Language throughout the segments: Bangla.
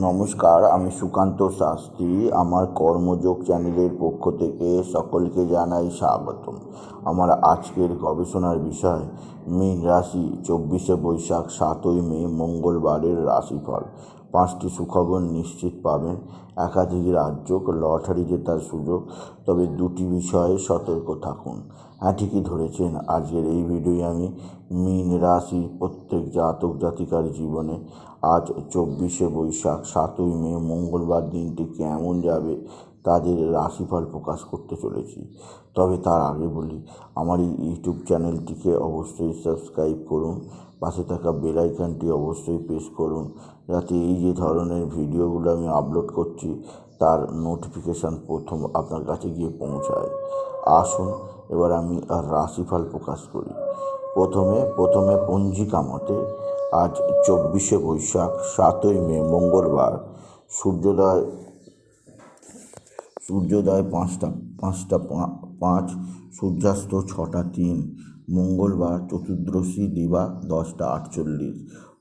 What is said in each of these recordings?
নমস্কার, আমি সুকান্ত শাস্ত্রী। আমার কর্মযোগ চ্যানেলের পক্ষ থেকে সকলকে জানাই স্বাগতম। আমার আজকের গবেষণার বিষয়, মীন রাশি, চব্বিশে বৈশাখ, সাতই মে, মঙ্গলবারের রাশিফল। পাঁচটি সুখবর নিশ্চিত পাবেন। একাধিক রাজ্য লটারি জেতার সুযোগ। তবে দুটি বিষয়ে সতর্ক থাকুন। ঠিকই ধরেছেন আজকের এই ভিডিওয়ে আমি মীন রাশির প্রত্যেক জাতক জাতিকার জীবনে আজ চব্বিশে বৈশাখ, সাতই মে, মঙ্গলবার দিনটি কেমন যাবে তাদের রাশিফল প্রকাশ করতে চলেছি। তবে তার আগে বলি, আমার এই ইউটিউব চ্যানেলটিকে অবশ্যই সাবস্ক্রাইব করুন, পাশে থাকা বেল আইকনটি অবশ্যই প্রেস করুন, যাতে এই যে ধরনের ভিডিওগুলো আমি আপলোড করছি তার নোটিফিকেশান প্রথম আপনার কাছে গিয়ে পৌঁছায়। আসুন, এবার আমি রাশিফল প্রকাশ করি। প্রথমে প্রথমে পঞ্জিকা মতে আজ চব্বিশে বৈশাখ, সাতই মে, মঙ্গলবার। সূর্যোদয় সূর্যোদয় পাঁচটা পাঁচটা পাঁচ, সূর্যাস্ত ছটা তিন, মঙ্গলবার চতুর্দশী দিবা দশটা আটচল্লিশ,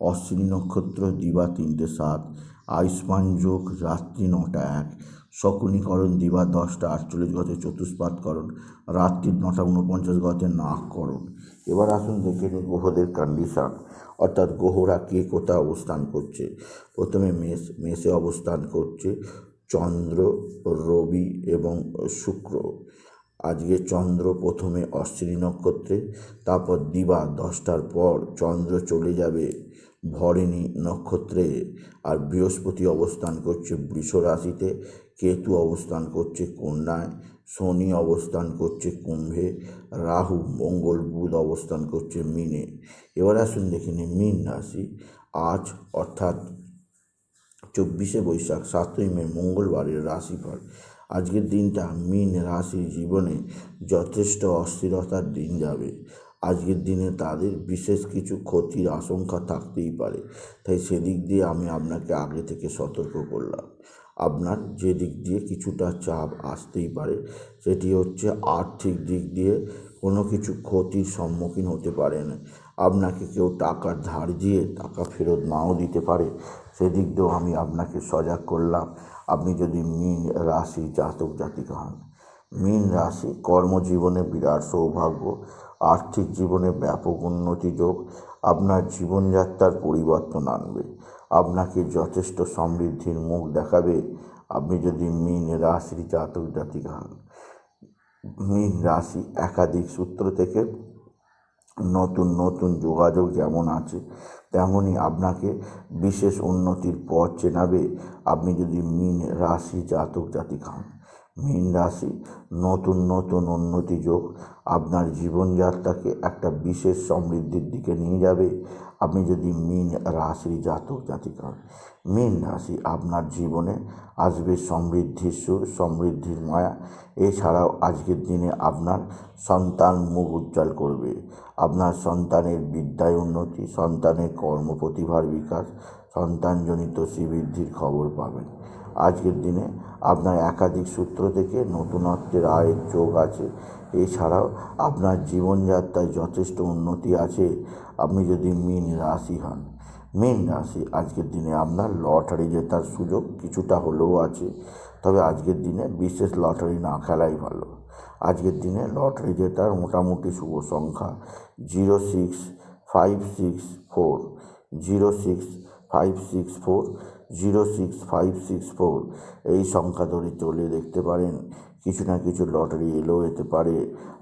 অশ্বিনী নক্ষত্র দিবা তিনটে সাত আয়ুষ্মান যোগ, রাত্রি নটা এক। শকুনীকরণ দিবা দশটা আটচল্লিশ গতে চতুষ্পাতকরণ রাত্রি নটা উনপঞ্চাশ গতে নাককরণ এবার আসুন দেখে নিই গ্রহদের কন্ডিশন অর্থাৎ গ্রহরা কে কোথায় অবস্থান করছে? প্রথমে মেষ, মেষে অবস্থান করছে চন্দ্র, রবি এবং শুক্র। আজকে চন্দ্র প্রথমে অশ্বিনী নক্ষত্রে, তারপর দিবা দশটার পর চন্দ্র চলে যাবে। ভরিণী নক্ষত্রে আর বৃহস্পতি অবস্থান করছে বৃষ রাশিতে, কেতু অবস্থান করছে কন্যায়, শনি অবস্থান করছে কুম্ভে, রাহু, মঙ্গল, বুধ অবস্থান করছে মিনে। এবার আসুন দেখে নিই মীন রাশি। আজ অর্থাৎ চব্বিশে বৈশাখ, সাতই মে, মঙ্গলবারের রাশিফল। আজকের দিনটা মীন রাশির জীবনে যথেষ্ট অস্থিরতার দিন যাবে। আজকের দিনে তাদের বিশেষ কিছু ক্ষতির আশঙ্কা থাকতেই পারে। তাই সেদিক দিয়ে আমি আপনাকে আগে থেকে সতর্ক করলাম। আপনার যে দিক দিয়ে কিছুটা চাপ আসতেই পারে, সেটি হচ্ছে আর্থিক দিক দিয়ে কোনো কিছু ক্ষতির সম্মুখীন হতে পারেন আপনাকে কেউ টাকা ধার দিয়ে টাকা ফেরত নাও দিতে পারে, সেদিক দিয়েও আমি আপনাকে সজাগ করলাম। আপনি যদি মীন রাশি জাতক জাতিকা হন, মীন রাশি কর্মজীবনে বিরাট সৌভাগ্য আর্থিক জীবনে ব্যাপক উন্নতি যোগ, আপনার জীবনযাত্রার পরিবর্তন আনবে। আপনাকে যথেষ্ট সমৃদ্ধির মুখ দেখাবে। আপনি যদি মীন রাশির জাতক জাতিকা হন, মীন রাশি একাধিক সূত্র থেকে নতুন নতুন যোগাযোগ যেমন আছে তেমনই আপনাকে বিশেষ উন্নতির পথ চেনাবে। আপনি যদি মীন রাশি জাতক জাতিক হন মীন রাশি। নতুন নতুন উন্নতি যোগ। আপনার জীবনযাত্রাকে একটা বিশেষ সমৃদ্ধির দিকে নিয়ে যাবে। আপনি যদি মীন রাশির জাতক, জাতিক, মীন রাশি আপনার জীবনে আসবে সমৃদ্ধির সুর, সমৃদ্ধির মায়া। এছাড়াও আজকের দিনে আপনার সন্তান মুখ উজ্জ্বল করবে। আপনার সন্তানের বিদ্যায় উন্নতি, সন্তানের কর্মপ্রতিভার বিকাশ, সন্তানজনিত শ্রীবৃদ্ধির খবর পাবেন। আজকের দিনে আপনার একাধিক সূত্র থেকে নতুনত্বের আয়ের যোগ আছে। এছাড়াও আপনার জীবনযাত্রায় যথেষ্ট উন্নতি আছে। আপনি যদি মীন রাশি হন, মীন রাশি আজকের দিনে আপনার লটারি জেতার সুযোগ কিছুটা হলেও আছে। তবে আজকের দিনে বিশেষ লটারি না খেলাই ভালো। আজকের দিনে লটারি জেতার মোটামুটি শুভ সংখ্যা zero six five six four. Zero six five six four zero six five six four. এই সংখ্যা ধরে চলে দেখতে পারেন, কিছু না কিছু লটারি এলেও হতে পারে।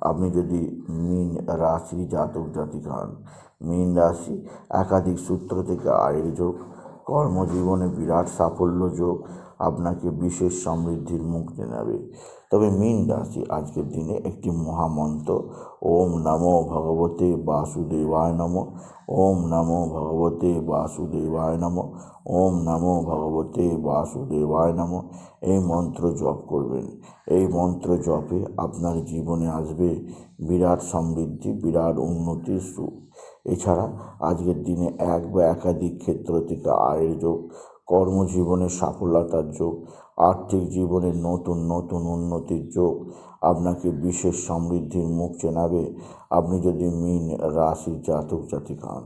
আপনি যদি মিন রাশি জাতক জাতিক হন, মীন রাশি একাধিক সূত্র থেকে আয়ের যোগ, কর্মজীবনে বিরাট সাফল্য যোগ আপনাকে বিশেষ সমৃদ্ধির মুখ নেবে তবে মীন রাশি আজকের দিনে একটি মহামন্ত্র। ওম নমো ভগবতে বাসুদেবায় নম। ওম নমো ভগবতে বাসুদেবায় নম। ওম নমো ভগবতে বাসুদেবায় নম। এই মন্ত্র জপ করবেন। এই মন্ত্র জপে আপনার জীবনে আসবে বিরাট সমৃদ্ধি, বিরাট উন্নতির সুখ। এছাড়া আজকের দিনে এক বা একাধিক ক্ষেত্র থেকে আয়ের যোগ কর্মজীবনে সফলতার যোগ, আর্থিক জীবনে নতুন নতুন উন্নতির যোগ আপনাকে বিশেষ সমৃদ্ধির মুখ চেনাবে। আপনি যদি মিন রাশির জাতক জাতিক হন,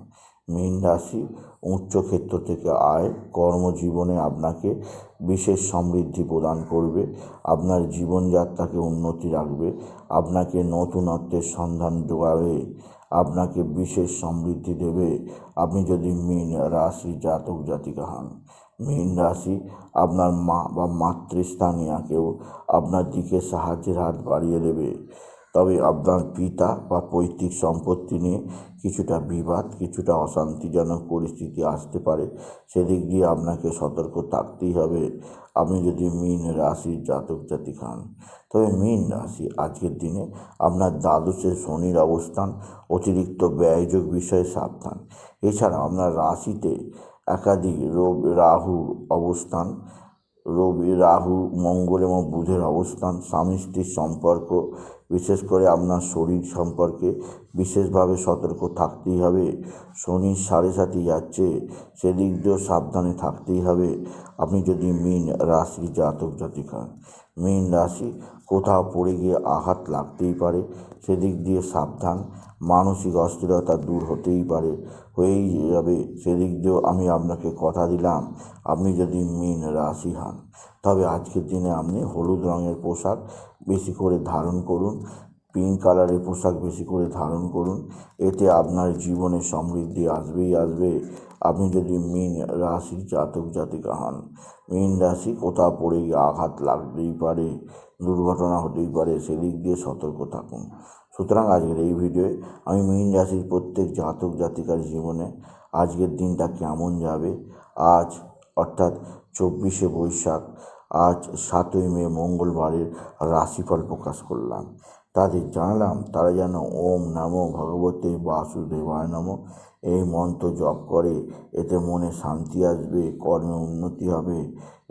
মীন রাশি উচ্চ ক্ষেত্র থেকে আয়, কর্মজীবনে আপনাকে বিশেষ সমৃদ্ধি প্রদান করবে। আপনার জীবনযাত্রাকে উন্নতি রাখবে। আপনাকে নতুনত্বের সন্ধান যোগাবে। আপনাকে বিশেষ সমৃদ্ধি দেবে। আপনি যদি মীন রাশি জাতক জাতিকা হন মীন রাশি আপনার মা বা মাতৃস্থানীয়াকেও আপনার দিকে সাহায্যের হাত বাড়িয়ে দেবে। তবে আপনার পিতা বা পৈতৃক সম্পত্তি নিয়ে কিছুটা বিবাদ, কিছুটা অশান্তিজনক পরিস্থিতি আসতে পারে। সেদিক দিয়ে আপনাকে সতর্ক থাকতেই হবে। আপনি যদি মীন রাশির জাতক জাতিক খান, তবে মীন রাশি আজকের দিনে আপনার দ্বাদশে শনির অবস্থান, অতিরিক্ত ব্যয়যোগ বিষয়ে সাবধান। এছাড়া আপনার রাশিতে একাধিক রবি রাহুর অবস্থান। রবি রাহু, মঙ্গল এবং বুধের অবস্থান। স্বামী স্ত্রীর সম্পর্ক, বিশেষ করে আপনার শরীর সম্পর্কে বিশেষভাবে সতর্ক থাকতেই হবে। শনির সাড়ে সাথে যাচ্ছে, সেদিক দিয়েও সাবধানে থাকতেই হবে। আপনি যদি মীন রাশি জাতক জাতিক, মীন রাশি কোথাও পড়ে গিয়ে আঘাত লাগতেই পারে। সেদিক দিয়ে সাবধান। মানসিক অস্থিরতা দূর হতেই পারে। হয়েই যাবে। সেদিক দিয়েও আমি আপনাকে কথা দিলাম। আপনি যদি মীন রাশি হন, তবে আজকের দিনে আপনি হলুদ রঙের পোশাক বেশি করে ধারণ করুন। পিঙ্ক কালারের পোশাক বেশি করে ধারণ করুন। এতে আপনার জীবনে সমৃদ্ধি আসবেই আসবে। আপনি যদি মীন রাশির জাতক জাতিকা হন, মীন রাশি কোথাও পড়ে আঘাত লাগতেই পারে। দুর্ঘটনা হতেই পারে, সেদিক দিয়ে সতর্ক থাকুন। সুতরাং আজকের এই ভিডিওয়ে আমি মীন রাশির প্রত্যেক জাতক জাতিকার জীবনে আজকের দিনটা কেমন যাবে? আজ অর্থাৎ চব্বিশে বৈশাখ, আজ সাতই মে মঙ্গলবারের রাশিফল প্রকাশ করলাম। তাদের জানালাম তারা যেন ওম নমো ভগবতে বাসুদেবায় নম, এই মন্ত্র জপ করে এতে মনে শান্তি আসবে, কর্মে উন্নতি হবে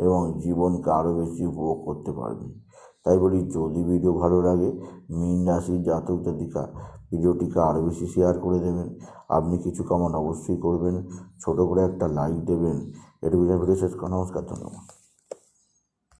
এবং জীবনকে আরও বেশি উপভোগ করতে পারবে। তাই বলি যদি ভিডিও ভালো লাগে, মিন রাশির জাতক জাতিকা ভিডিওটিকে আরও বেশি শেয়ার করে দেবেন। আপনি কিছু কামান অবশ্যই করবেন। ছোটো করে একটা লাইক দেবেন। এটুকু ভিডিও শেষ করা নমস্কার, ধন্যবাদ।